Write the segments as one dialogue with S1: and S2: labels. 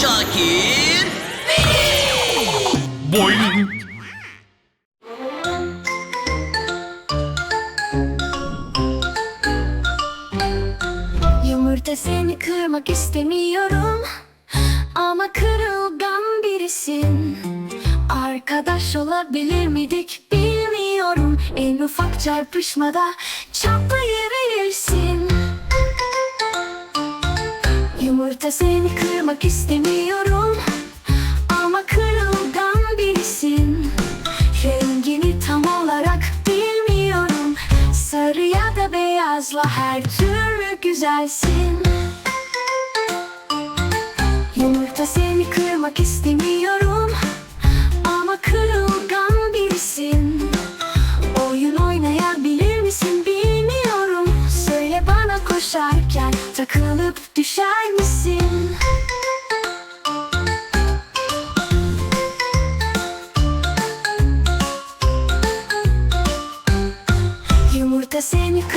S1: Şakir.
S2: Boing.
S3: Yumurta seni kırmak istemiyorum Ama kırılgan birisin Arkadaş olabilir miydik bilmiyorum En ufak çarpışmada çatlayıverirsin Yumurta seni kırmak istemiyorum. Ama kırılgan birisin. Rengini tam olarak bilmiyorum. Sarı ya da beyazla her türlü güzelsin. Yumurta seni kırmak istemiyorum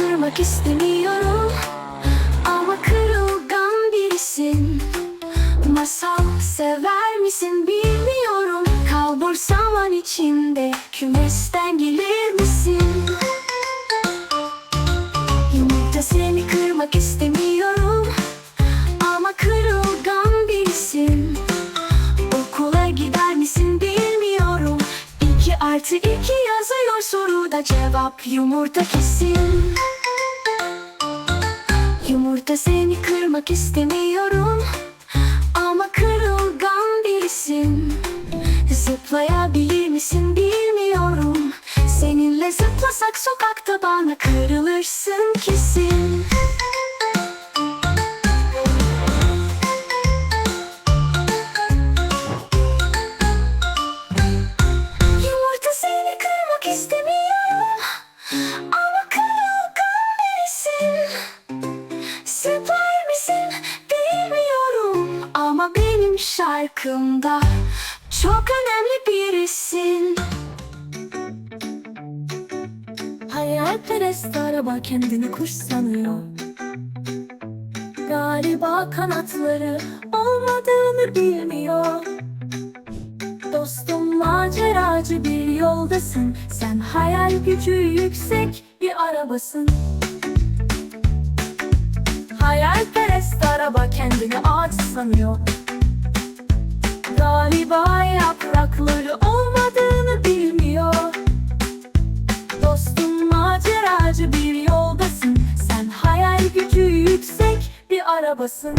S3: kırmak istemiyorum Ama kırılgan birisin. Masal sever misin bilmiyorum. Kalbur saman içinde Kümesten gelir misin? Yumurta seni kırmak istemiyorum Ama kırılgan birisin. Okula gider misin bilmiyorum. İki artı iki yazıyor soruda cevap yumurta kesin Yumurta seni kırmak istemiyorum. Ama kırılgan birisin. Zıplayabilir misin bilmiyorum. Seninle zıplasak sokakta bana kırılırsın kesin şarkımda Çok önemli birisin. Hayalperest araba kendini kuş sanıyor. Galiba kanatları olmadığını bilmiyor. Dostum maceracı bir yoldasın. Sen hayal gücü yüksek bir arabasın. Hayalperest araba kendini ağaç sanıyor Galiba yaprakları olmadığını bilmiyor. Dostum maceracı bir yoldasın. Sen hayal gücü yüksek bir arabasın.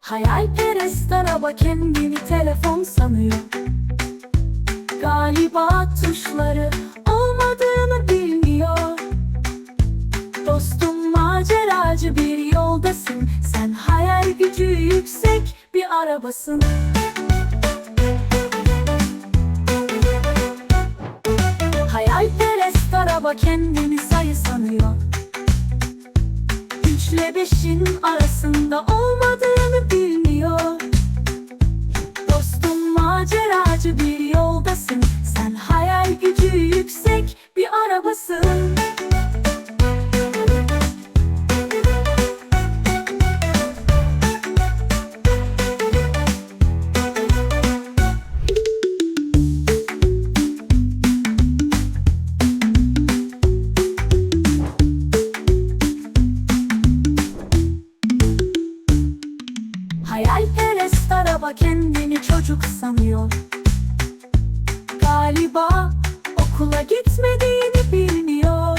S3: Hayalperest araba kendini telefon sanıyor. Galiba tuşları bilmiyor Dostum maceracı bir yoldasın. Sen hayal gücü yüksek bir arabasın. Hayalperest araba kendini sayı sanıyor. Üçle beşin arasında olmadığını bilmiyor Hayalperest araba kendini çocuk sanıyor. Galiba okula gitmediğini bilmiyor.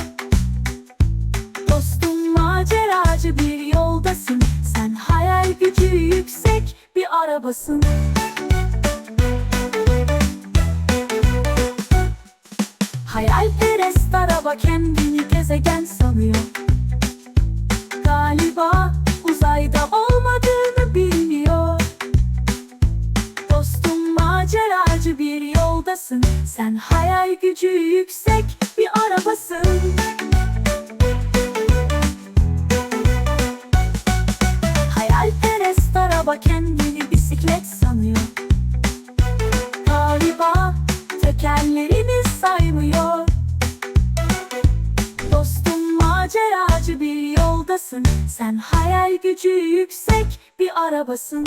S3: Dostum maceracı bir yoldasın. Sen hayal gücü yüksek bir arabasın. Hayalperest araba kendini gezegen sanıyor. Galiba Sen hayal gücü yüksek bir arabasın. Hayalperest araba kendini bisiklet sanıyor. Galiba tekerlerini saymıyor.
S4: Dostum maceracı bir yoldasın. Sen hayal gücü yüksek bir arabasın.